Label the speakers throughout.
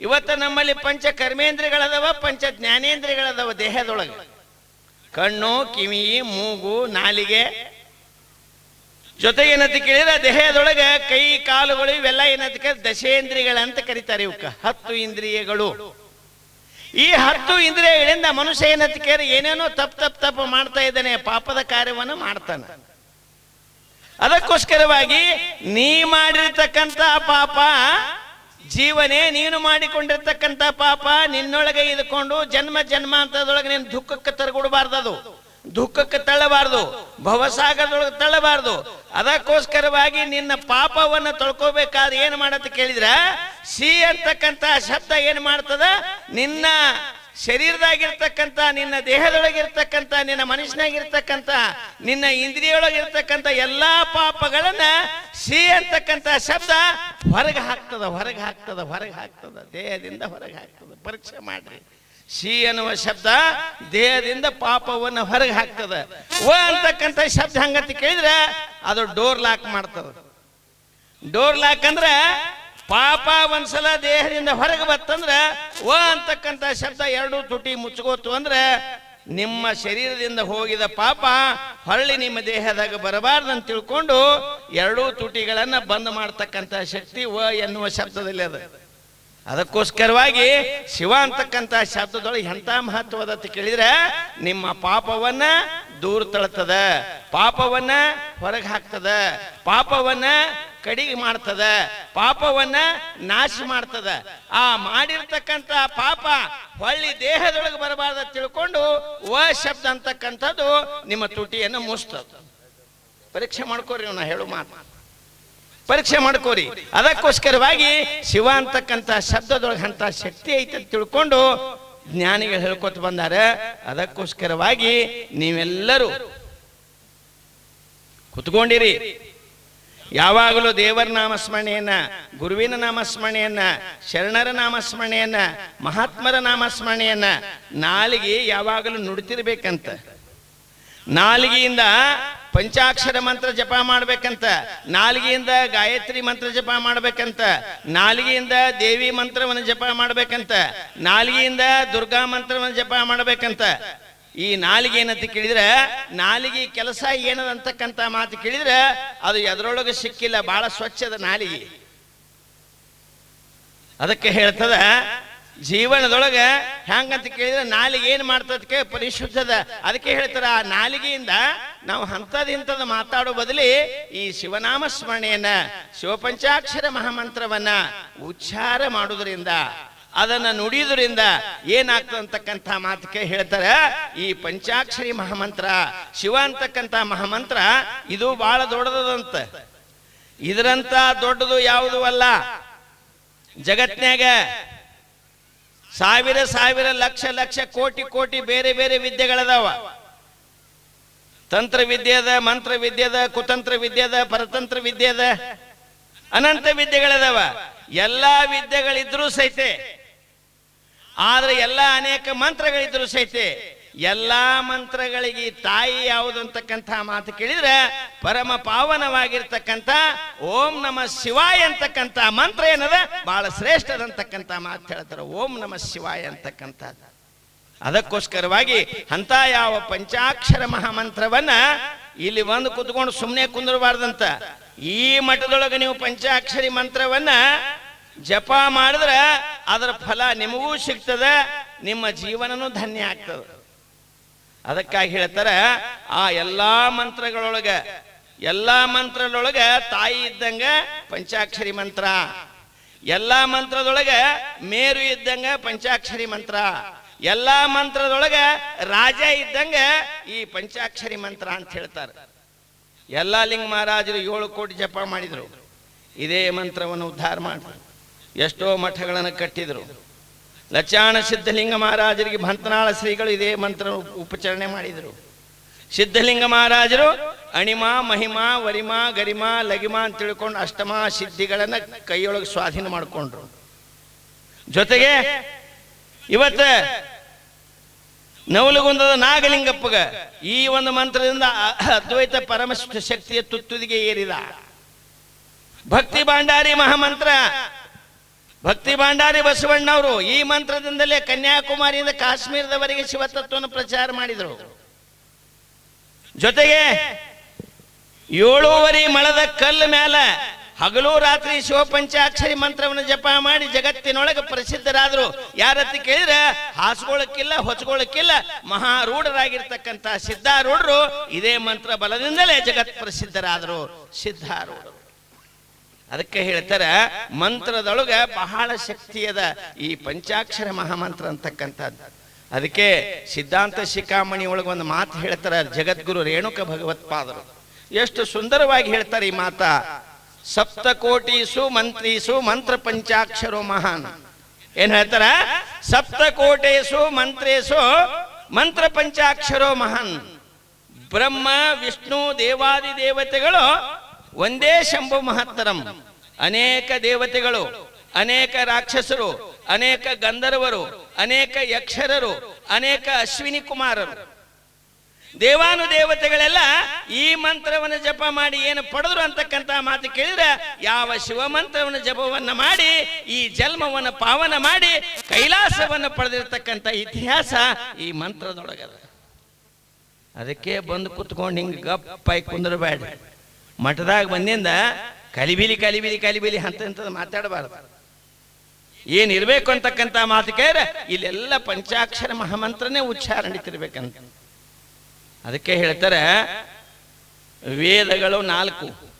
Speaker 1: ಇವತ್ತು ನಮ್ಮಲ್ಲಿ ಪಂಚ ಕರ್ಮೇಂದ್ರಿಯಗಳದವ ಪಂಚ ಜ್ಞಾನೇಂದ್ರಿಯಗಳದವ ದೇಹದೊಳಗೆ. ಕಣ್ಣು, ಕಿವಿ, ಮೂಗು, ನಾಲಿಗೆ. ಜೊತೆಗೆ ಏನಂತ ಕೇಳಿದ್ರೆ ದೇಹದೊಳಗೆ ಕೈ, ಕಾಲುಗಳು ಇವೆಲ್ಲ ಏನಂತ ಕೇಳಿದ್ರೆ ದಶೇಂದ್ರಿಯಗಳಂತ ಕರೀತಾರೆ ಇವಕ್ಕ. ಹತ್ತು ಇಂದ್ರಿಯಗಳು. ಈ ಹತ್ತು ಇಂದ್ರಿಯಗಳಿಂದ ಮನುಷ್ಯ ಏನಂತ ಕೇಳಿ ಏನೇನೋ ತಪ್ಪು ತಪ್ಪು ತಪ್ಪು ಮಾಡ್ತಾ ಇದ್ದಾನೆ, ಪಾಪದ ಕಾರ್ಯವನ್ನು ಮಾಡ್ತಾನೆ. ಅದಕ್ಕೋಸ್ಕರವಾಗಿ ನೀ ಮಾಡಿರ್ತಕ್ಕಂಥ ಪಾಪ ಜೀವನೇ ನೀನು ಮಾಡಿಕೊಂಡಿರ್ತಕ್ಕಂಥ ಪಾಪ ನಿನ್ನೊಳಗೆ ಇದ್ಕೊಂಡು ಜನ್ಮ ಜನ್ಮಾಂತರದೊಳಗೆ ನೀನು ದುಃಖಕ್ಕೆ ತರಗೊಡಬಾರ್ದು ದುಃಖಕ್ಕೆ ತಳ್ಳಬಾರ್ದು. ಭವಸಾಗರದೊಳಗೆ ತಳ್ಳಬಾರ್ದು. ಅದಕ್ಕೋಸ್ಕರವಾಗಿ ನಿನ್ನ ಪಾಪವನ್ನು ತೊಳ್ಕೋಬೇಕಾದ್ರೆ ಏನು ಮಾಡತ್ತ ಕೇಳಿದ್ರ? ಸಿ ಅಂತಕ್ಕಂಥ ಶಬ್ದ ಏನು ಮಾಡ್ತದ? ನಿನ್ನ ಶರೀರದಾಗಿರ್ತಕ್ಕಂಥ, ನಿನ್ನ ದೇಹದೊಳಗಿರ್ತಕ್ಕಂಥ, ನಿನ್ನ ಮನುಷ್ಯನಾಗಿರ್ತಕ್ಕಂಥ, ನಿನ್ನ ಇಂದ್ರಿಯೊಳಗಿರ್ತಕ್ಕಂಥ ಎಲ್ಲಾ ಪಾಪಗಳನ್ನ ಸಿ ಅಂತಕ್ಕಂಥ ಶಬ್ದ ಹೊರಗೆ ಹಾಕ್ತದ ಹೊರಗೆ ಹಾಕ್ತದ ಹೊರಗೆ ಹಾಕ್ತದ, ದೇಹದಿಂದ ಹೊರಗೆ ಹಾಕ್ತದ. ಪರೀಕ್ಷೆ ಮಾಡ್ರಿ. ಸಿ ಅನ್ನುವ ಶಬ್ದ ದೇಹದಿಂದ ಪಾಪವನ್ನು ಹೊರಗೆ ಹಾಕ್ತದ. ವ ಅಂತಕ್ಕಂಥ ಶಬ್ದ ಹಂಗಂತ ಕೇಳಿದ್ರೆ ಅದು ಡೋರ್ ಲಾಕ್ ಮಾಡ್ತದ. ಡೋರ್ ಲಾಕ್ ಅಂದ್ರೆ ಪಾಪ ಒಂದ್ಸಲ ದೇಹದಿಂದ ಹೊರಗೆ ಬತ್ತಂದ್ರೆ, ಓ ಅಂತಕ್ಕಂಥ ಶಬ್ದ ಎರಡು ತುಟಿ ಮುಚ್ಕೋತು ಅಂದ್ರೆ, ನಿಮ್ಮ ಶರೀರದಿಂದ ಹೋಗಿದ ಪಾಪ ಹೊಳ್ಳಿ ನಿಮ್ಮ ದೇಹದಾಗ ಬರಬಾರ್ದಂತ ತಿಳ್ಕೊಂಡು ಎರಡೂ ತುಟಿಗಳನ್ನು ಬಂದ್ ಮಾಡ್ತಕ್ಕಂಥ ಶಕ್ತಿ ವ ಎನ್ನುವ ಶಬ್ದದಲ್ಲಿ ಅದ. ಅದಕ್ಕೋಸ್ಕರವಾಗಿ ಶಿವ ಅಂತಕ್ಕಂಥ ಶಬ್ದದೊಳಗೆ ಎಂಥ ಮಹತ್ವದ ಕೇಳಿದ್ರೆ, ನಿಮ್ಮ ಪಾಪವನ್ನ ದೂರ ತಳ್ತದ, ಪಾಪವನ್ನ ಹೊರಗೆ ಹಾಕ್ತದ, ಪಾಪವನ್ನ ಕಡಿಗೆ ಮಾಡ್ತದ ಪಾಪವನ್ನ ನಾಶ ಮಾಡ್ತದ. ಆ ಮಾಡಿರ್ತಕ್ಕಂಥ ಪಾಪ ಹೊಳ್ಳಿ ದೇಹದೊಳಗೆ ಬರಬಾರ್ದ ತಿಳ್ಕೊಂಡು ವ ಶಬ್ದ ಅಂತಕ್ಕಂಥದ್ದು ನಿಮ್ಮ ತುಟಿಯನ್ನು ಮುಸ್ತದ ಪರೀಕ್ಷೆ ಮಾಡ್ಕೋರಿ ನಾ ಹೇಳು ಮಾತು. ಪರೀಕ್ಷೆ ಮಾಡ್ಕೋರಿ. ಅದಕ್ಕೋಸ್ಕರವಾಗಿ ಶಿವ ಅಂತಕ್ಕಂಥ ಶಬ್ದದೊಳಗೆ ಅಂತ ಶಕ್ತಿ ಐತೆ ತಿಳ್ಕೊಂಡು ಜ್ಞಾನಿಗಳು ಹೇಳ್ಕೊತ ಬಂದಾರ. ಅದಕ್ಕೋಸ್ಕರವಾಗಿ ನೀವೆಲ್ಲರೂ ಕುತ್ಕೊಂಡಿರಿ. ಯಾವಾಗಲೂ ದೇವರ ನಾಮಸ್ಮರಣೆಯನ್ನ, ಗುರುವಿನ ನಾಮಸ್ಮರಣೆಯನ್ನ, ಶರಣರ ನಾಮಸ್ಮರಣೆಯನ್ನ, ಮಹಾತ್ಮರ ನಾಮಸ್ಮರಣೆಯನ್ನ ನಾಲಿಗೆ ಯಾವಾಗಲೂ ನುಡಿತಿರ್ಬೇಕಂತ. ನಾಲಿಗೆಯಿಂದ ಪಂಚಾಕ್ಷರ ಮಂತ್ರ ಜಪ ಮಾಡ್ಬೇಕಂತ, ನಾಲಿಗೆಯಿಂದ ಗಾಯತ್ರಿ ಮಂತ್ರ ಜಪ ಮಾಡ್ಬೇಕಂತ, ನಾಲಿಗೆಯಿಂದ ದೇವಿ ಮಂತ್ರವನ್ನು ಜಪ ಮಾಡ್ಬೇಕಂತ, ನಾಲಿಗೆಯಿಂದ ದುರ್ಗಾ ಮಂತ್ರವನ್ನು ಜಪ ಮಾಡ್ಬೇಕಂತ ಈ ನಾಲಿಗೆ ಏನಂತ ಕೇಳಿದ್ರೆ, ನಾಲಿಗೆ ಕೆಲಸ ಏನದಂತಕ್ಕಂತ ಮಾತು ಕೇಳಿದ್ರೆ, ಅದು ಎದರೊಳಗೆ ಸಿಕ್ಕಿಲ್ಲ ಬಹಳ ಸ್ವಚ್ಛದ ನಾಲಿಗೆ. ಅದಕ್ಕೆ ಹೇಳ್ತದ, ಜೀವನದೊಳಗೆ ಹೆಂಗಂತ ಕೇಳಿದ್ರೆ, ನಾಲಿಗೆ ಏನು ಮಾಡ್ತದಕ್ಕೆ ಪರಿಶುದ್ಧದ ಅದಕ್ಕೆ ಹೇಳ್ತಾರೆ, ಆ ನಾಲಿಗೆಯಿಂದ ನಾವು ಹಂತದಿಂತದ ಮಾತಾಡೋ ಬದಲಿ ಈ ಶಿವನಾಮ ಸ್ಮರಣೆಯನ್ನ, ಶಿವಪಂಚಾಕ್ಷರ ಮಹಾಮಂತ್ರವನ್ನ ಉಚ್ಚಾರ ಮಾಡುವುದರಿಂದ ಅದನ್ನ ನುಡಿಯೋದ್ರಿಂದ ಏನಾಗ್ತದೆ ಅಂತಕ್ಕಂಥ ಮಾತಕ್ಕೆ ಹೇಳ್ತಾರೆ. ಈ ಪಂಚಾಕ್ಷರಿ ಮಹಾಮಂತ್ರ, ಶಿವ ಅಂತಕ್ಕಂಥ ಮಹಾಮಂತ್ರ ಇದು ಬಹಳ ದೊಡ್ಡದಂತ. ಇದರಂತ ದೊಡ್ಡದು ಯಾವುದು ಅಲ್ಲ? ಜಗತ್ನಾಗ ಸಾವಿರ ಸಾವಿರ ಲಕ್ಷ ಲಕ್ಷ ಕೋಟಿ ಕೋಟಿ ಬೇರೆ ಬೇರೆ ವಿದ್ಯೆಗಳದಾವ. ತಂತ್ರ ವಿದ್ಯೆದ, ಮಂತ್ರ ವಿದ್ಯೆದ, ಕುತಂತ್ರ ವಿದ್ಯೆದ, ಪರತಂತ್ರ ವಿದ್ಯೆದ ಅನಂತ ವಿದ್ಯೆಗಳದಾವ. ಎಲ್ಲಾ ವಿದ್ಯೆಗಳಿದ್ರೂ ಸಹಿತ ಆದ್ರೆ ಎಲ್ಲ ಅನೇಕ ಮಂತ್ರಗಳಿದ್ರು ಸಹಿತ ಎಲ್ಲಾ ಮಂತ್ರಗಳಿಗೆ ತಾಯಿ ಯಾವುದು ಅಂತಕ್ಕಂಥ ಮಾತು ಕೇಳಿದ್ರೆ ಪರಮ ಪಾವನವಾಗಿರ್ತಕ್ಕಂಥ ಓಂ ನಮ ಶಿವಾಯ ಅಂತಕ್ಕಂಥ ಮಂತ್ರ ಏನದ? ಬಹಳ ಶ್ರೇಷ್ಠದಂತಕ್ಕಂಥ ಮಾತು ಹೇಳ್ತಾರೆ, ಓಂ ನಮ ಶಿವಾಯ ಅಂತಕ್ಕಂಥದ್ದು. ಅದಕ್ಕೋಸ್ಕರವಾಗಿ ಅಂತ ಯಾವ ಪಂಚಾಕ್ಷರ ಮಹಾಮಂತ್ರವನ್ನ ಇಲ್ಲಿ ಬಂದು ಕುತ್ಕೊಂಡು ಸುಮ್ಮನೆ ಕುಂದಿರಬಾರ್ದಂತ. ಈ ಮಠದೊಳಗೆ ನೀವು ಪಂಚಾಕ್ಷರಿ ಮಂತ್ರವನ್ನ ಜಪ ಮಾಡಿದ್ರೆ ಅದರ ಫಲ ನಿಮಗೂ ಸಿಗ್ತದೆ, ನಿಮ್ಮ ಜೀವನನೂ ಧನ್ಯ ಆಗ್ತದೆ. ಅದಕ್ಕಾಗಿ ಹೇಳ್ತಾರೆ, ಆ ಎಲ್ಲಾ ಮಂತ್ರಗಳೊಳಗೆ, ಎಲ್ಲಾ ಮಂತ್ರದೊಳಗೆ ತಾಯಿ ಇದ್ದಂಗೆ ಪಂಚಾಕ್ಷರಿ ಮಂತ್ರ. ಎಲ್ಲಾ ಮಂತ್ರದೊಳಗೆ ಮೇರು ಇದ್ದಂಗ ಪಂಚಾಕ್ಷರಿ ಮಂತ್ರ. ಎಲ್ಲಾ ಮಂತ್ರದೊಳಗೆ ರಾಜ ಇದ್ದಂಗ ಈ ಪಂಚಾಕ್ಷರಿ ಮಂತ್ರ ಅಂತ ಹೇಳ್ತಾರೆ. ಎಲ್ಲ ಲಿಂಗ ಮಹಾರಾಜರು ಏಳು ಕೋಟಿ ಜಪ ಮಾಡಿದ್ರು. ಇದೇ ಮಂತ್ರವನ್ನು ಉದ್ಧಾರ ಮಾಡಿದ್ರು. ಎಷ್ಟೋ ಮಠಗಳನ್ನು ಕಟ್ಟಿದ್ರು ಲಚಾಣ ಸಿದ್ಧಲಿಂಗ ಮಹಾರಾಜರಿಗೆ ಭಂತನಾಳ ಶ್ರೀಗಳು ಇದೇ ಮಂತ್ರ ಉಪಚರಣೆ ಮಾಡಿದರು ಸಿದ್ಧಲಿಂಗ ಮಹಾರಾಜರು ಅಣಿಮಾ ಮಹಿಮಾ ವರಿಮಾ ಗರಿಮಾ ಲಗಿಮಾ ಅಂತ ತಿಳ್ಕೊಂಡು ಅಷ್ಟಮ ಸಿದ್ಧಿಗಳನ್ನು ಕೈಯೊಳಗೆ ಸ್ವಾಧೀನ ಮಾಡಿಕೊಂಡ್ರು ಜೊತೆಗೆ ಇವತ್ತ ನವಲಗುಂದದ ನಾಗಲಿಂಗಪ್ಪಗ ಈ ಒಂದು ಮಂತ್ರದಿಂದ ಅದ್ವೈತ ಪರಮ ಶಕ್ತಿಯ ತುತ್ತುದಿಗೆ ಏರಿದ ಭಕ್ತಿ ಭಾಂಡಾರಿ ಮಹಾಮಂತ್ರ ಭಕ್ತಿ ಭಾಂಡಾರಿ ಬಸವಣ್ಣವರು ಈ ಮಂತ್ರದಿಂದಲೇ ಕನ್ಯಾಕುಮಾರಿಯಿಂದ ಕಾಶ್ಮೀರದವರೆಗೆ ಶಿವತತ್ವವನ್ನು ಪ್ರಚಾರ ಮಾಡಿದರು. ಜೊತೆಗೆ ಏಳೂವರೆ ಮಳದ ಕಲ್ಲು ಮ್ಯಾಲ ಹಗಲು ರಾತ್ರಿ ಶಿವಪಂಚಾಕ್ಷರಿ ಮಂತ್ರವನ್ನು ಜಪ ಮಾಡಿ ಜಗತ್ತಿನೊಳಗೆ ಪ್ರಸಿದ್ಧರಾದರು. ಯಾರತ್ತಿ ಕೇಳಿದ್ರೆ ಹಾಸುಗೊಳಕ್ಕಿಲ್ಲ ಹೊಚ್ಕೊಳಕ್ಕಿಲ್ಲ ಮಹಾರೂಢರಾಗಿರ್ತಕ್ಕಂಥ ಸಿದ್ಧಾರೂಢರು ಇದೇ ಮಂತ್ರ ಬಲದಿಂದಲೇ ಜಗತ್ ಪ್ರಸಿದ್ಧರಾದರು. ಸಿದ್ಧಾರೂಢರು. ಅದಕ್ಕೆ ಹೇಳ್ತಾರೆ, ಮಂತ್ರದೊಳಗೆ ಬಹಳ ಶಕ್ತಿಯದ ಈ ಪಂಚಾಕ್ಷರ ಮಹಾಮಂತ್ರ ಅಂತಕ್ಕಂಥದ್ದು. ಅದಕ್ಕೆ ಸಿದ್ಧಾಂತ ಶಿಖಾಮಣಿ ಒಳಗೆ ಒಂದು ಮಾತು ಹೇಳ್ತಾರೆ, ಜಗದ್ಗುರು ರೇಣುಕ ಭಗವತ್ಪಾದರು. ಎಷ್ಟು ಸುಂದರವಾಗಿ ಹೇಳ್ತಾರೆ ಈ ಮಾತ. ಸಪ್ತಕೋಟೀಸು ಮಂತ್ರೀಸು ಮಂತ್ರ ಪಂಚಾಕ್ಷರೋ ಮಹಾನ್. ಏನ್ ಹೇಳ್ತಾರ? ಸಪ್ತಕೋಟೇಸು ಮಂತ್ರೇಸು ಮಂತ್ರ ಪಂಚಾಕ್ಷರೋ ಮಹಾನ್. ಬ್ರಹ್ಮ, ವಿಷ್ಣು, ದೇವಾದಿ, ದೇವತೆಗಳು ಒಂದೇ ಶಂಭು ಮಹತ್ತರಂ. ಅನೇಕ ದೇವತೆಗಳು, ಅನೇಕ ರಾಕ್ಷಸರು, ಅನೇಕ ಗಂಧರ್ವರು, ಅನೇಕ ಯಕ್ಷರರು, ಅನೇಕ ಅಶ್ವಿನಿ ಕುಮಾರರು. ದೇವಾನು ದೇವತೆಗಳೆಲ್ಲ ಈ ಮಂತ್ರವನ್ನು ಜಪ ಮಾಡಿ ಏನು ಪಡೆದ್ರು ಅಂತಕ್ಕಂಥ ಮಾತು ಕೇಳಿದ್ರೆ ಯಾವ ಶಿವ ಮಂತ್ರವನ್ನು ಜಪವನ್ನ ಮಾಡಿ, ಈ ಜನ್ಮವನ್ನು ಪಾವನ ಮಾಡಿ, ಕೈಲಾಸವನ್ನು ಪಡೆದಿರ್ತಕ್ಕಂಥ ಇತಿಹಾಸ ಈ ಮಂತ್ರದೊಳಗದ. ಅದಕ್ಕೆ ಬಂದು ಕುತ್ಕೊಂಡು ಹಿಂಗೆ ಗಪ್ಪಾಗಿ ಕುಂದ್ರಬೇಡ ಮಠದಾಗ ಬಂದಿಂದ ಕಲಿಬಿಲಿ ಕಲಿಬಿಲಿ ಕಲಿಬಿಲಿ ಅಂತ ಮಾತಾಡಬಾರದು. ಏನಿರ್ಬೇಕು ಅಂತಕ್ಕಂಥ ಮಾತು ಇಲ್ಲೆಲ್ಲ ಪಂಚಾಕ್ಷರ ಮಹಾಮಂತ್ರನೇ ಉಚ್ಚಾರ ನಡೀತಿರ್ಬೇಕಂತ. ಅದಕ್ಕೆ ಹೇಳ್ತಾರೆ, ವೇದಗಳು ನಾಲ್ಕು.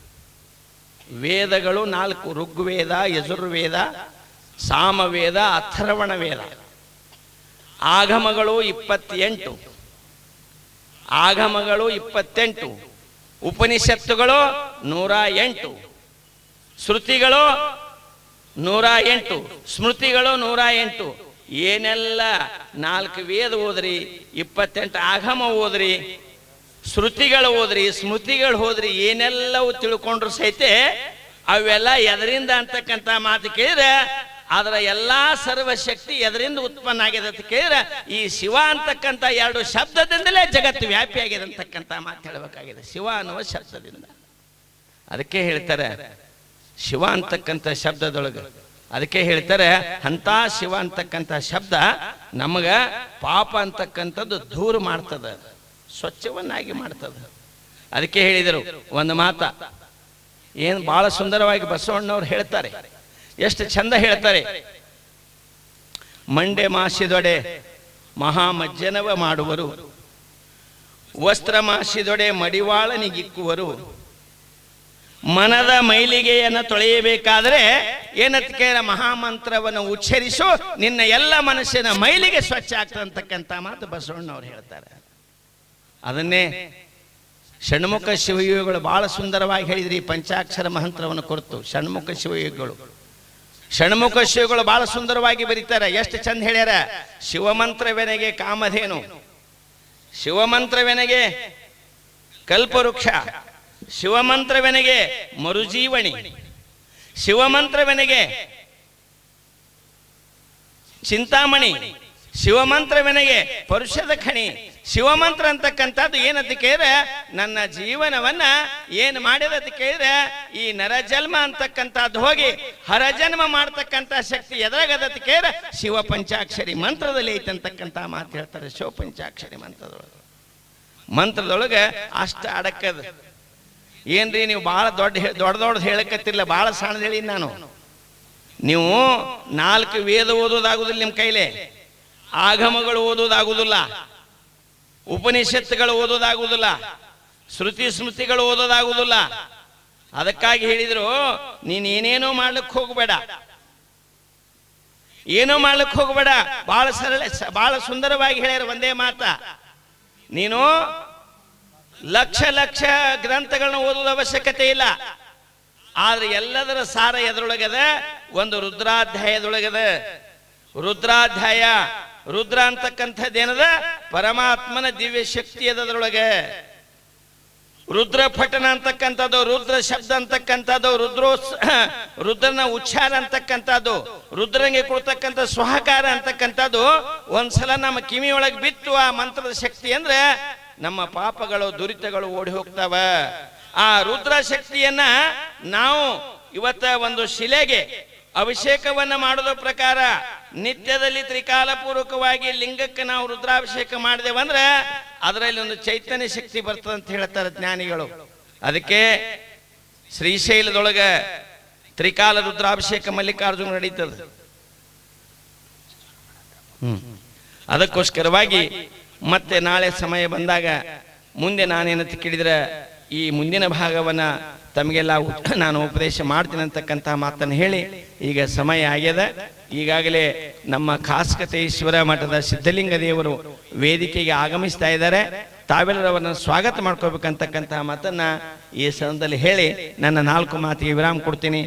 Speaker 1: ವೇದಗಳು ನಾಲ್ಕು. ಋಗ್ವೇದ, ಯಜುರ್ವೇದ, ಸಾಮವೇದ ಅಥರ್ವಣ ವೇದ ಆಗಮಗಳು ಇಪ್ಪತ್ತೆಂಟು. ಆಗಮಗಳು ಇಪ್ಪತ್ತೆಂಟು. ಉಪನಿಷತ್ತುಗಳು ನೂರ ಎಂಟು, ಶ್ರುತಿಗಳು ನೂರ ಎಂಟು, ಸ್ಮೃತಿಗಳು ನೂರ ಎಂಟು. ಏನೆಲ್ಲ ನಾಲ್ಕು ವೇದ ಓದ್ರಿ, ಇಪ್ಪತ್ತೆಂಟು ಆಗಮ ಓದ್ರಿ, ಶ್ರುತಿಗಳು ಓದ್ರಿ, ಸ್ಮೃತಿಗಳು ಹೋದ್ರಿ ಏನೆಲ್ಲವೂ ತಿಳ್ಕೊಂಡ್ರು ಸಹಿತ ಅವೆಲ್ಲ ಎದರಿಂದ ಅಂತಕ್ಕಂಥ ಮಾತು ಕೇಳಿದ್ರೆ ಅದರ ಎಲ್ಲ ಸರ್ವಶಕ್ತಿ ಎದರಿಂದ ಉತ್ಪನ್ನ ಆಗಿದೆ ಅಂತ ಕೇಳಿದ್ರೆ, ಈ ಶಿವ ಅಂತಕ್ಕಂಥ ಎರಡು ಶಬ್ದದಿಂದಲೇ ಜಗತ್ತು ವ್ಯಾಪಿಯಾಗಿದೆ ಅಂತಕ್ಕಂಥ ಮಾತು ಹೇಳಬೇಕಾಗಿದೆ. ಶಿವ ಅನ್ನುವ ಶಬ್ದದಿಂದ. ಅದಕ್ಕೆ ಹೇಳ್ತಾರೆ, ಶಿವ ಅಂತಕ್ಕಂಥ ಶಬ್ದದೊಳಗೆ. ಅದಕ್ಕೆ ಹೇಳ್ತಾರೆ ಅಂತ ಶಿವ ಅಂತಕ್ಕಂಥ ಶಬ್ದ ನಮಗೆ ಪಾಪ ಅಂತಕ್ಕಂಥದ್ದು ದೂರ ಮಾಡ್ತದ, ಸ್ವಚ್ಛವನ್ನಾಗಿ ಮಾಡ್ತದೆ. ಅದಕ್ಕೆ ಹೇಳಿದರು ಒಂದು ಮಾತ. ಏನು ಬಹಳ ಸುಂದರವಾಗಿ ಬಸವಣ್ಣವ್ರು ಹೇಳ್ತಾರೆ. ಎಷ್ಟು ಚಂದ ಹೇಳ್ತಾರೆ. ಮಂಡೆ ಮಾಸಿದೊಡೆ ಮಹಾಮಜ್ಜನವ ಮಾಡುವರು. ವಸ್ತ್ರ ಮಾಸಿದೊಡೆ ಮಡಿವಾಳನಿಗಿಕ್ಕುವರು. ಮನದ ಮೈಲಿಗೆಯನ್ನು ತೊಳೆಯಬೇಕಾದರೆ ಮಹಾ ಮಹಾಮಂತ್ರವನ್ನು ಉಚ್ಚರಿಸು, ನಿನ್ನ ಎಲ್ಲ ಮನಸ್ಸಿನ ಮೈಲಿಗೆ ಸ್ವಚ್ಛ ಆಗ್ತಂತಕ್ಕಂಥ ಮಾತು ಬಸವಣ್ಣವ್ರು ಹೇಳ್ತಾರೆ. ಅದನ್ನೇ ಷಣ್ಮುಖ ಶಿವಯೋಗಿಗಳು ಬಹಳ ಸುಂದರವಾಗಿ ಹೇಳಿದ್ರಿ ಪಂಚಾಕ್ಷರ ಮಂತ್ರವನ್ನು ಕುರಿತು ಷಣ್ಮುಖ ಶಿವಯೋಗಿಗಳು. ಷಣ್ಮುಖ ಶಿವಗಳು ಬಹಳ ಸುಂದರವಾಗಿ ಬರೀತಾರೆ. ಎಷ್ಟು ಚಂದ ಹೇಳ್ಯಾರ? ಶಿವಮಂತ್ರವೆನಗೆ ಕಾಮಧೇನು. ಶಿವಮಂತ್ರವೆನಗೆ ಕಲ್ಪವೃಕ್ಷ. ಶಿವಮಂತ್ರವೆನಗೆ ಮರುಜೀವಣಿ. ಶಿವಮಂತ್ರವೆನಗೆ ಚಿಂತಾಮಣಿ. ಶಿವಮಂತ್ರವೆನಗೆ ಪರುಷದ ಖಣಿ. ಶಿವಮಂತ್ರ ಅಂತಕ್ಕಂಥದ್ದು ಏನಂತ ಕೇಳಿದ್ರೆ, ನನ್ನ ಜೀವನವನ್ನ ಏನು ಮಾಡಿದ ಅಂತ ಕೇಳಿದ್ರೆ, ಈ ನರಜನ್ಮ ಅಂತಕ್ಕಂಥದ್ದು ಹೋಗಿ ಹರಜನ್ಮ ಮಾಡ್ತಕ್ಕಂಥ ಶಕ್ತಿ ಎದುರಾಗದ ಕೇಳಿದ್ರೆ, ಶಿವ ಪಂಚಾಕ್ಷರಿ ಮಂತ್ರದಲ್ಲಿ ಐತಂತಕ್ಕಂಥ ಮಾತು ಹೇಳ್ತಾರೆ ಶಿವ ಪಂಚಾಕ್ಷರಿ ಮಂತ್ರದೊಳಗೆ. ಮಂತ್ರದೊಳಗೆ ಅಷ್ಟ ಅಡಕದ. ಏನ್ರಿ ನೀವು ಭಾಳ ದೊಡ್ಡ ದೊಡ್ಡ ದೊಡ್ಡದು ಹೇಳಕತ್ತಿಲ್ಲ ಭಾಳ ಸಣ್ಣದು ಹೇಳಿ ನಾನು. ನೀವು ನಾಲ್ಕು ವೇದ ಓದೋದಾಗುದಿಲ್ಲ ನಿಮ್ಮ ಕೈಲೇ, ಆಗಮಗಳು ಓದೋದಾಗುದಿಲ್ಲ. ಉಪನಿಷತ್ತುಗಳು ಓದೋದಾಗುವುದಿಲ್ಲ, ಶ್ರುತಿ ಸ್ಮೃತಿಗಳು ಓದೋದಾಗುವುದಿಲ್ಲ. ಅದಕ್ಕಾಗಿ ಹೇಳಿದರು ನೀನೇನೇನೋ ಮಾಡ್ಲಿಕ್ಕೆ ಹೋಗಬೇಡ. ಏನೋ ಮಾಡ್ಲಿಕ್ಕೆ ಹೋಗಬೇಡ. ಬಹಳ ಸರಳ ಬಹಳ ಸುಂದರವಾಗಿ ಹೇಳ್ಯಾರ ಒಂದೇ ಮಾತ. ನೀನು ಲಕ್ಷ ಲಕ್ಷ ಗ್ರಂಥಗಳನ್ನ ಓದೋದ ಅವಶ್ಯಕತೆ ಇಲ್ಲ. ಆದ್ರೆ ಎಲ್ಲದರ ಸಾರ ಎದ್ರೊಳಗದ ಒಂದು ರುದ್ರಾಧ್ಯಾಯದೊಳಗದ ರುದ್ರಾಧ್ಯಾಯ ರುದ್ರ ಅಂತಕ್ಕಂಥದ್ದೇನದ ಪರಮಾತ್ಮನ ದಿವ್ಯ ಶಕ್ತಿ ಅದರೊಳಗೆ. ರುದ್ರ ಪಠನ ಅಂತಕ್ಕಂಥದ್ದು, ರುದ್ರ ಶಬ್ದ ಅಂತಕ್ಕಂಥದ್ದು ರುದ್ರೋ ರುದ್ರನ ಉಚ್ಚಾರ ಅಂತಕ್ಕಂಥದ್ದು, ರುದ್ರಂಗೆ ಕೊಡ್ತಕ್ಕಂಥ ಸ್ವಹಕಾರ ಅಂತಕ್ಕಂಥದ್ದು, ಒಂದ್ಸಲ ನಮ್ಮ ಕಿವಿಯೊಳಗೆ ಬಿತ್ತು ಆ ಮಂತ್ರದ ಶಕ್ತಿ ಅಂದ್ರೆ ನಮ್ಮ ಪಾಪಗಳು, ದುರಿತಗಳು ಓಡಿ ಹೋಗ್ತಾವ. ಆ ರುದ್ರ ಶಕ್ತಿಯನ್ನ ನಾವು ಇವತ್ತ ಒಂದು ಶಿಲೆಗೆ ಅಭಿಷೇಕವನ್ನ ಮಾಡೋದ್ರ ಪ್ರಕಾರ ನಿತ್ಯದಲ್ಲಿ ತ್ರಿಕಾಲ ಪೂರ್ವಕವಾಗಿ ಲಿಂಗಕ್ಕೆ ನಾವು ರುದ್ರಾಭಿಷೇಕ ಮಾಡಿದೆವಂದ್ರೆ ಅದರಲ್ಲಿ ಒಂದು ಚೈತನ್ಯ ಶಕ್ತಿ ಬರ್ತದೆ ಅಂತ ಹೇಳ್ತಾರೆ ಜ್ಞಾನಿಗಳು. ಅದಕ್ಕೆ ಶ್ರೀಶೈಲದೊಳಗೆ ತ್ರಿಕಾಲ ರುದ್ರಾಭಿಷೇಕ ಮಲ್ಲಿಕಾರ್ಜುನ ನಡೀತದೆ. ಹ್ಮ್. ಅದಕ್ಕೋಸ್ಕರವಾಗಿ ಮತ್ತೆ ನಾಳೆ ಸಮಯ ಬಂದಾಗ ಮುಂದೆ ನಾನೇನಂತ ಕೇಳಿದ್ರೆ ಈ ಮುಂದಿನ ಭಾಗವನ್ನು ತಮಗೆಲ್ಲ ನಾನು ಉಪದೇಶ ಮಾಡ್ತೀನಿ ಅಂತಕ್ಕಂತಹ ಮಾತನ್ನು ಹೇಳಿ ಈಗ ಸಮಯ ಆಗ್ಯದ. ಈಗಾಗಲೇ ನಮ್ಮ ಖಾಸ್ಕತೇಶ್ವರ ಮಠದ ಸಿದ್ಧಲಿಂಗ ದೇವರು ವೇದಿಕೆಗೆ ಆಗಮಿಸ್ತಾ ಇದ್ದಾರೆ. ತಾವೆಲ್ಲರವರನ್ನು ಸ್ವಾಗತ ಮಾಡ್ಕೋಬೇಕಂತಕ್ಕಂತಹ ಮಾತನ್ನ ಈ ಸಂದರ್ಭದಲ್ಲಿ ಹೇಳಿ ನನ್ನ ನಾಲ್ಕು ಮಾತಿಗೆ ವಿರಾಮ ಕೊಡ್ತೀನಿ.